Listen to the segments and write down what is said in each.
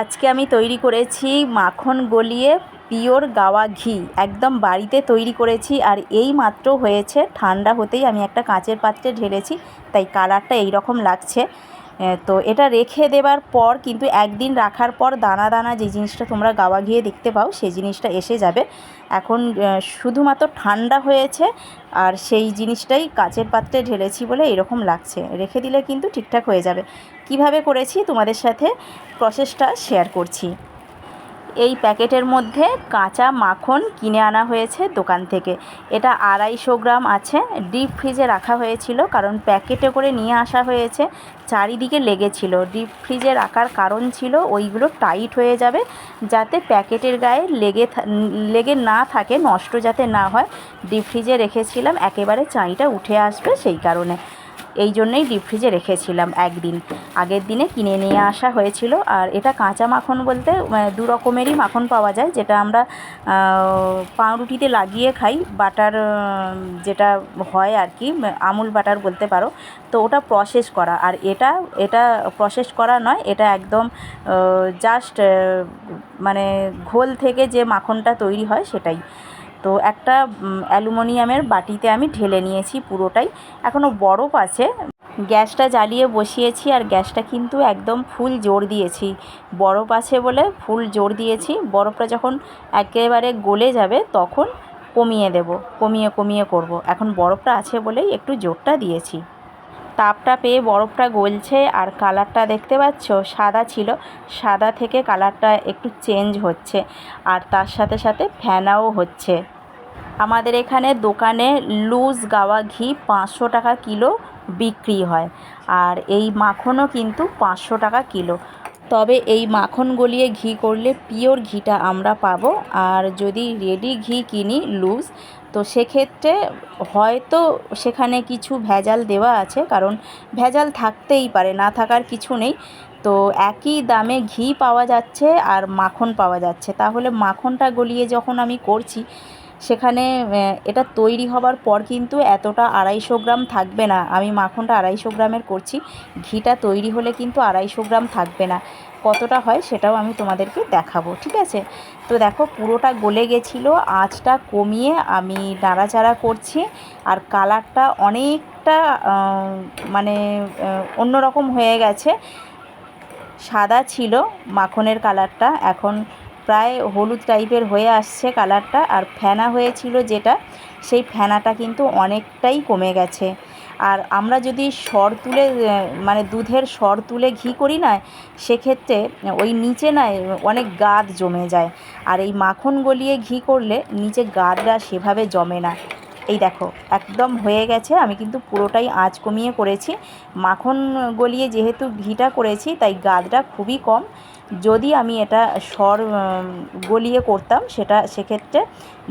আজকে আমি তৈরি করেছি মাখন গলিয়ে পিওর গাওয়া ঘি। একদম বাড়িতে তৈরি করেছি আর এই মাত্র হয়েছে, ঠান্ডা হতেই আমি একটা কাঁচের পাত্রে ঢেলেছি, তাই কালারটা এই রকম লাগছে। তো এটা রেখে দেবার পর কিন্তু একদিন রাখার পর দানা দানা যে জিনিসটা তোমরা গাওয়া গিয়ে দেখতে পাও সেই জিনিসটা এসে যাবে। এখন শুধুমাত্র ঠান্ডা হয়েছে আর সেই জিনিসটাই কাচের পাত্রে ঢেলেছি বলে এরকম লাগছে। রেখে দিলে কিন্তু ঠিকঠাক হয়ে যাবে। কীভাবে করেছি তোমাদের সাথে প্রসেসটা শেয়ার করছি। প্যাকেটের মধ্যে কাঁচা মাখন কিনে আনা হয়েছে দোকান থেকে। এটা আড়াইশো গ্রাম আছে। ডিপ ফ্রিজে রাখা হয়েছিল কারণ প্যাকেটে করে নিয়ে আসা হয়েছে। চারিদিকে লেগেছিল। ডিপ ফ্রিজে রাখার কারণ ছিল ওইগুলো টাইট হয়ে যাবে যাতে প্যাকেটের গায়ে লেগে লেগে না থাকে, নষ্ট যাতে না হয়। ডিপ ফ্রিজে রেখেছিলাম, একেবারে চাঁইটা উঠে আসবে সেই কারণে। এই জন্যেই ডিপ ফ্রিজে রেখেছিলাম একদিন। আগের দিনে কিনে নিয়ে আসা হয়েছিল, আর এটা কাঁচা মাখন বলতে দু রকমেরই মাখন পাওয়া যায়, যেটা আমরা পাউরুটিতে লাগিয়ে খাই, বাটার যেটা হয় আর কি, আমুল বাটার বলতে পারো। তো ওটা প্রসেস করা, আর এটা এটা প্রসেস করা নয়, এটা একদম জাস্ট মানে ঘোল থেকে যে মাখনটা তৈরি হয় সেটাই। তো একটা অ্যালুমিনিয়ামের বাটিতে আমি ঢেলে নিয়েছি পুরোটাই। এখনও বরফ আছে। গ্যাসটা জ্বালিয়ে বসিয়েছি আর গ্যাসটা কিন্তু একদম ফুল জোর দিয়েছি। বরফ আছে বলে ফুল জোর দিয়েছি। বরফটা যখন একেবারে গলে যাবে তখন কমিয়ে দেব, কমিয়ে কমিয়ে করব। এখন বরফটা আছে বলেই একটু জোরটা দিয়েছি। তাপটা পেয়ে বরফটা গলছে আর কালারটা দেখতে পাচ্ছ, সাদা ছিল। সাদা থেকে কালারটা একটু চেঞ্জ হচ্ছে আর তার সাথে সাথে ফেনাও হচ্ছে। আমাদের এখানে দোকানে লুজ গাওয়া ঘি পাঁচশো টাকা কিলো বিক্রি হয় আর এই মাখনও কিন্তু পাঁচশো টাকা কিলো। তবে এই মাখন গলিয়ে ঘি করলে পিওর ঘিটা আমরা পাবো আর যদি রেডি ঘি কিনি লুজ তো সেক্ষেত্রে হয়তো সেখানে কিছু ভেজাল দেওয়া আছে, কারণ ভেজাল থাকতেই পারে, না থাকার কিছু নেই। তো একই দামে ঘি পাওয়া যাচ্ছে আর মাখন পাওয়া যাচ্ছে। তাহলে মাখনটা গলিয়ে যখন আমি করছি সেখানে এটা তৈরি হবার পর কিন্তু এতটা আড়াইশো গ্রাম থাকবে না। আমি মাখনটা আড়াইশো গ্রামের করছি। ঘিটা তৈরি হলে কিন্তু আড়াইশো গ্রাম থাকবে না। কতটা হয় সেটাও আমি তোমাদেরকে দেখাবো, ঠিক আছে? তো দেখো, পুরোটা গলে গেছিল। আঁচটা কমিয়ে আমি নাড়াচাড়া করছি। আর কালারটা অনেকটা মানে অন্যরকম হয়ে গেছে। সাদা ছিল মাখনের কালারটা। এখন প্রায় হলুদ টাইপের হয়ে আসছে কালারটা আর ফেনা হয়েছিল যেটা, সেই ফেনাটা কিন্তু অনেকটাই কমে গেছে। আর আমরা যদি সর তুলে মানে দুধের সর তুলে ঘি করি না, সেক্ষেত্রে ওই নিচে না অনেক গাদ জমে যায়। আর এই মাখন গলিয়ে ঘি করলে নিচে গাদরা সেভাবে জমে না। এই দেখো, একদম হয়ে গেছে, আমি কিন্তু পুরোটাই আঁচ কমিয়ে করেছি। মাখন গলিয়ে যেহেতু ঘিটা করেছি, তাই গাদটা খুবই কম। যদি আমি এটা সর গলিয়ে করতাম, সেটা, সেক্ষেত্রে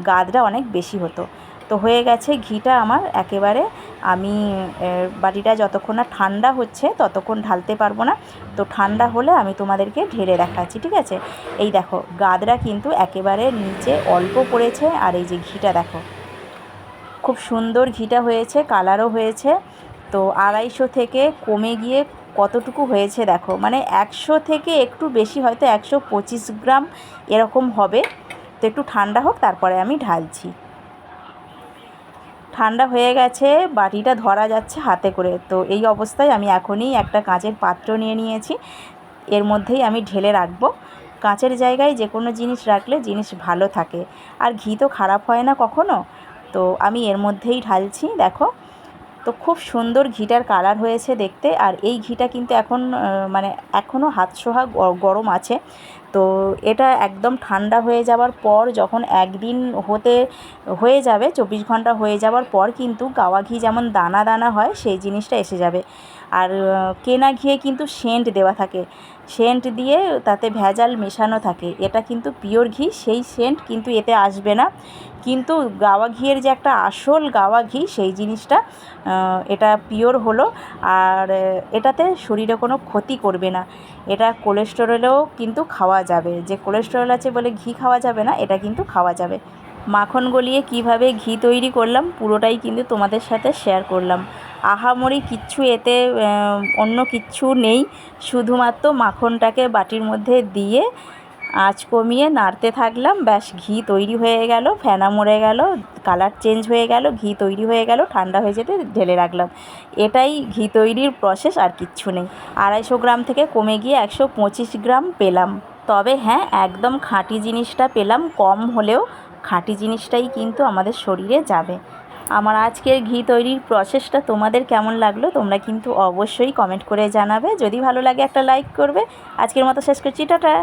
গাদটা অনেক বেশি হতো। তো হয়ে গেছে ঘিটা আমার একেবারে, আমি বাটিটা যতক্ষণ না ঠান্ডা হচ্ছে, ততক্ষণ ঢালতে পারব না। তো ঠান্ডা হলে আমি তোমাদেরকে ঢেলে দেখাচ্ছি, ঠিক আছে? এই দেখো গাদরা কিন্তু একেবারে নিচে অল্প পড়েছে, আর এই যে ঘিটা দেখো। খুব সুন্দর ঘিটা হয়েছে কালারও হয়েছে। তো আড়াইশো থেকে কমে গিয়ে কতটুকু হয়েছে দেখো? মানে একশো থেকে একটু বেশি হয়তো একশো পঁচিশ গ্রাম এরকম হবে। তো একটু ঠান্ডা হোক, তারপরে আমি ঢালছি। ঠান্ডা হয়ে গেছে, বাটিটা ধরা যাচ্ছে হাতে করে। তো এই অবস্থায় আমি এখনই একটা কাঁচের পাত্র নিয়ে নিয়েছি। এর মধ্যেই আমি ঢেলে রাখব। কাঁচের জায়গায় যে কোনো জিনিস রাখলে জিনিস ভালো থাকে। আর ঘি তো খারাপ হয় না কখনো? তো আমি এর মধ্যেই ঢালছি, দেখো। তো খুব সুন্দর ঘিটার কালার হয়েছে দেখতে। আর এই ঘিটা কিন্তু এখন মানে এখনও হাতসোহা সোহা গরম আছে। তো এটা একদম ঠান্ডা হয়ে যাওয়ার পর যখন একদিন হতে, হয়ে যাবে, চব্বিশ ঘণ্টা হয়ে যাওয়ার পর কিন্তু গাওয়া ঘি যেমন দানা দানা হয়, সেই জিনিসটা এসে যাবে। আর কেনা ঘিয়ে কিন্তু সেন্ট দেওয়া থাকে। সেন্ট দিয়ে তাতে ভেজাল মেশানো থাকে। এটা কিন্তু পিওর ঘি, সেই সেন্ট কিন্তু এতে আসবে না। কিন্তু গাওয়া ঘিয়ের যে একটা আসল গাওয়া ঘি, সেই জিনিসটা এটা পিওর হলো। আর এটাতে শরীরে কোনো ক্ষতি করবে না। এটা কোলেস্টেরলেও কিন্তু খাওয়া যাবে। যে কোলেস্টেরল আছে বলে ঘি খাওয়া যাবে না, এটা কিন্তু খাওয়া যাবে। মাখন গলিয়ে কীভাবে ঘি তৈরি করলাম, পুরোটাই কিন্তু তোমাদের সাথে শেয়ার করলাম। আহামরি কিচ্ছু এতে অন্য কিচ্ছু নেই। শুধুমাত্র মাখনটাকে বাটির মধ্যে দিয়ে আঁচ কমিয়ে নাড়তে থাকলাম। ব্যাস, ঘি তৈরি হয়ে গেল, ফেনা মরে গেল, কালার চেঞ্জ হয়ে গেল, ঘি তৈরি হয়ে গেল, ঠান্ডা হয়ে যেতে ঢেলে রাখলাম। এটাই ঘি তৈরির প্রসেস আর কিচ্ছু নেই। আড়াইশো গ্রাম থেকে কমে গিয়ে একশো পঁচিশ গ্রাম পেলাম। তবে হ্যাঁ একদম খাঁটি জিনিসটা পেলাম। কম হলেও খাঁটি জিনিসটাই কিন্তু আমাদের শরীরে যাবে। আমার আজকের ঘি তৈরির প্রসেসটা তোমাদের কেমন লাগল তোমরা কিন্তু অবশ্যই কমেন্ট করে জানাবে। যদি ভালো লাগে একটা লাইক করবে। আজকের মতো শেষ করছি, টাটা।